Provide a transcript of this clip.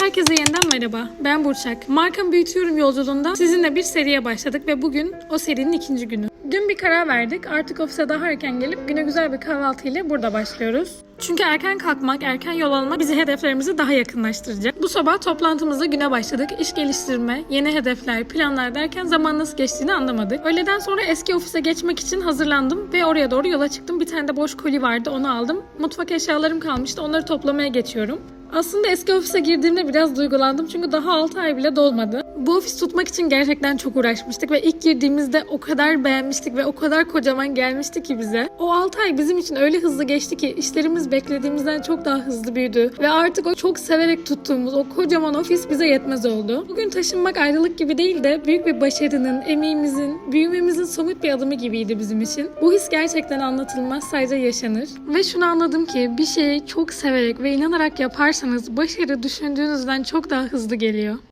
Herkese yeniden merhaba. Ben Burçak. Markamı büyütüyorum yolculuğunda sizinle bir seriye başladık ve bugün o serinin ikinci günü. Dün bir karar verdik. Artık ofise daha erken gelip güne güzel bir kahvaltı ile burada başlıyoruz. Çünkü erken kalkmak, erken yol almak bizi hedeflerimize daha yakınlaştıracak. Bu sabah toplantımızda güne başladık. İş geliştirme, yeni hedefler, planlar derken zaman nasıl geçtiğini anlamadık. Öğleden sonra eski ofise geçmek için hazırlandım ve oraya doğru yola çıktım. Bir tane de boş koli vardı onu aldım. Mutfak eşyalarım kalmıştı onları toplamaya geçiyorum. Aslında eski ofise girdiğimde biraz duygulandım çünkü daha 6 ay bile dolmadı. Bu ofis tutmak için gerçekten çok uğraşmıştık ve ilk girdiğimizde o kadar beğenmiştik ve o kadar kocaman gelmişti ki bize. O 6 ay bizim için öyle hızlı geçti ki işlerimiz beklediğimizden çok daha hızlı büyüdü ve artık o çok severek tuttuğumuz o kocaman ofis bize yetmez oldu. Bugün taşınmak ayrılık gibi değil de büyük bir başarının, emeğimizin, büyümemizin somut bir adımı gibiydi bizim için. Bu his gerçekten anlatılmaz, sadece yaşanır. Ve şunu anladım ki bir şeyi çok severek ve inanarak yaparsanız başarı düşündüğünüzden çok daha hızlı geliyor.